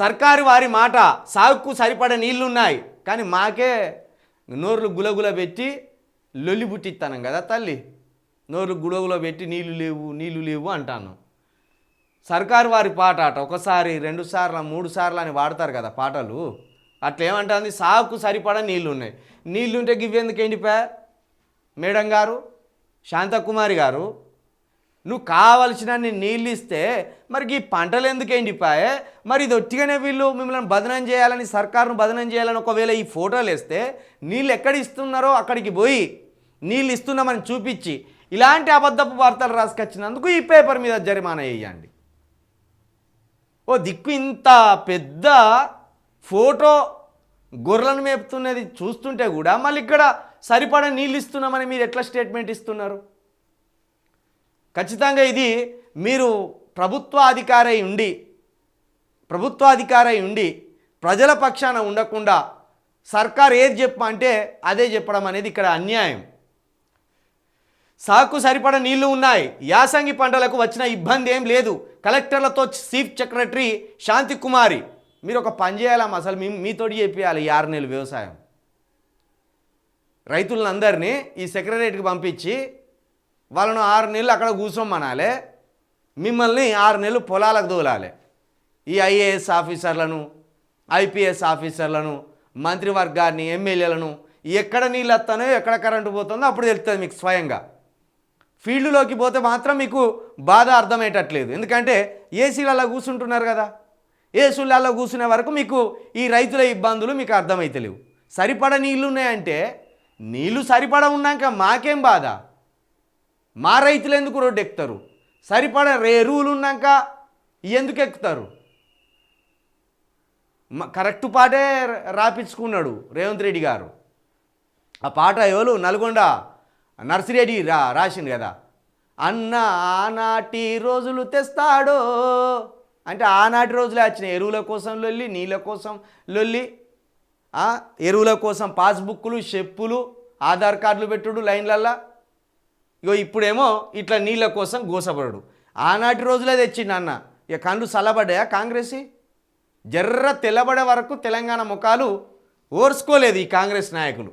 సర్కారు వారి మాట సాగుకు సరిపడే నీళ్ళున్నాయి. కానీ మాకే నోర్లు గులగుల పెట్టి లొల్లి పుట్టిస్తాను కదా తల్లి. నోర్లు గులగుల పెట్టి నీళ్ళు లేవు నీళ్ళు లేవు అంటాను. సర్కారు వారి పాట అట ఒకసారి రెండు సార్లు మూడు సార్లు అని వాడతారు కదా పాటలు. అట్లా ఏమంటుంది? సాగుకు సరిపడా నీళ్ళు ఉన్నాయి నీళ్ళు ఉంటే గివ్వేందుకు ఎండిపా? మేడం గారు శాంతకుమారి గారు నువ్వు కావలసినన్ని నీళ్ళు ఇస్తే మరి ఈ పంటలు ఎందుకు ఎండిపాయే మరి ఇది ఒట్టిగానే వీళ్ళు మిమ్మల్ని బదనం చేయాలని సర్కారును బదనం చేయాలని ఒకవేళ ఈ ఫోటోలు వేస్తే నీళ్ళు ఎక్కడ ఇస్తున్నారో అక్కడికి పోయి నీళ్ళు ఇస్తున్నామని చూపించి ఇలాంటి అబద్ధపు వార్తలు రాసుకొచ్చినందుకు ఈ పేపర్ మీద జరిమానా వేయండి. ఓ దిక్కు ఇంత పెద్ద ఫోటో గొర్రెలను మేపుతున్నది చూస్తుంటే కూడా మళ్ళీ ఇక్కడ సరిపడా నీళ్ళు ఇస్తున్నామని మీరు ఎట్లా స్టేట్మెంట్ ఇస్తున్నారు? ఖచ్చితంగా ఇది మీరు ప్రభుత్వ అధికారై ఉండి ప్రభుత్వ అధికారై ఉండి ప్రజల పక్షాన ఉండకుండా సర్కార్ ఏది చెప్పమంటే అదే చెప్పడం అనేది ఇక్కడ అన్యాయం. సాకు సరిపడ నీళ్ళు ఉన్నాయి. యాసంగి పంటలకు వచ్చిన ఇబ్బంది ఏం లేదు. కలెక్టర్లతో చీఫ్ సెక్రటరీ శాంతి కుమారి. మీరు ఒక పని చేయాలమ్మ అసలు మీ మీతోటి చెప్పేయాలి ఆరు నెలలు వ్యవసాయం. రైతులందరినీ ఈ సెక్రటరీకి పంపించి వాళ్ళను ఆరు నెలలు అక్కడ కూర్చోమనాలి. మిమ్మల్ని ఆరు నెలలు పొలాలకు దోలాలి. ఈ ఐఏఎస్ ఆఫీసర్లను ఐపీఎస్ ఆఫీసర్లను మంత్రివర్గాన్ని ఎమ్మెల్యేలను ఎక్కడ నీళ్ళు వస్తానో ఎక్కడ కరెంటు పోతుందో అప్పుడు తెలుస్తుంది మీకు స్వయంగా. ఫీల్డ్లోకి పోతే మాత్రం మీకు బాధ అర్థమయ్యేటట్లేదు. ఎందుకంటే ఏసీలలో కూర్చుంటున్నారు కదా. ఏసీలలో కూర్చునే వరకు మీకు ఈ రైతుల ఇబ్బందులు మీకు అర్థమైతలేవు సరిపడ నీళ్ళు ఉన్నాయంటే నీళ్ళు సరిపడ ఉన్నాక మాకేం బాధ? మా రైతులు ఎందుకు రోడ్డు ఎక్కుతారు? సరిపడ ఎరువులు ఉన్నాక ఎందుకు ఎక్కుతారు? కరెక్ట్ పాటే రాపించుకున్నాడు రేవంత్ రెడ్డి గారు. ఆ పాట ఎవరు? నల్గొండ నర్సిరెడ్డి రా రాసిండు కదా. అన్న ఆనాటి రోజులు తెస్తాడో? అంటే ఆనాటి రోజులే వచ్చినాయి. ఎరువుల కోసం లొల్లి నీళ్ళ కోసం లొల్లి ఎరువుల కోసం పాస్బుక్లు చెప్పులు ఆధార్ కార్డులు పెట్టుడు లైన్లల్లా. ఇగో ఇప్పుడేమో ఇట్లా నీళ్ళ కోసం గోసపడడు. ఆనాటి రోజులే తెచ్చిండు అన్న. ఇక కళ్ళు చల్లబడ్డాయా కాంగ్రెస్ జర్ర తెల్లబడే వరకు తెలంగాణ ముఖాలు ఓర్చుకోలేదు ఈ కాంగ్రెస్ నాయకులు.